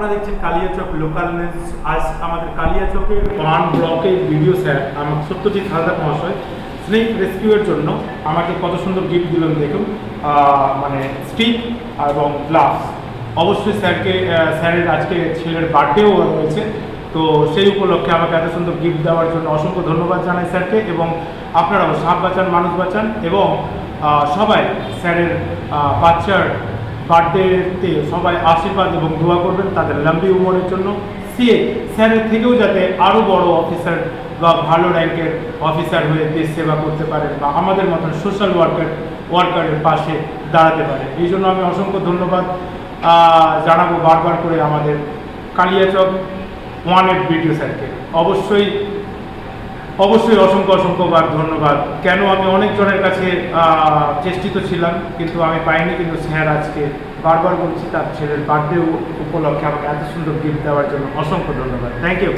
আপনারা দেখছেন Kaliachak local news আজ আমাদের কালিয়াচকের ওয়ান ব্লকের ভিডিও স্যার, আমার সত্যজিৎ হালদার মহাশয় স্নেক রেস্কিউয়ের জন্য আমাকে কত সুন্দর গিফট দিলেন দেখুন। মানে স্টিক এবং গ্লাভস অবশ্যই স্যারকে স্যারের আজকে ছেলের বার্থডেও রয়েছে। তো সেই উপলক্ষে আমাকে এত সুন্দর গিফট দেওয়ার জন্য অসংখ্য ধন্যবাদ জানাই স্যারকে এবং আপনারাও সাপ বাঁচান, মানুষ বাঁচান এবং সবাই স্যারের বাচ্চার বার্থডেতে সবাই আশীর্বাদ এবং দোয়া করবেন তাদের লম্বি উমরের জন্য। সে স্যারের থেকেও যাতে আরও বড় অফিসার বা ভালো র্যাঙ্কের অফিসার হয়ে দেশ সেবা করতে পারেন বা আমাদের মতন সোশ্যাল ওয়ার্কার, ওয়ার্কারের পাশে দাঁড়াতে পারে এই জন্য আমি অসংখ্য ধন্যবাদ। জানাব বারবার করে আমাদের কালিয়াচক ওয়ানের বিডিও স্যারকে। অবশ্যই অবশ্যই অসংখ্য অসংখ্যবার ধন্যবাদ। কেন আমি অনেকজনের কাছে চেষ্টিত ছিলাম, কিন্তু আমি পাইনি, কিন্তু স্যার আজকে বারবার বলছি তার ছেলের বার্থডে উপলক্ষে আমাকে এত সুন্দর গিফট দেওয়ার জন্য অসংখ্য ধন্যবাদ। Thank you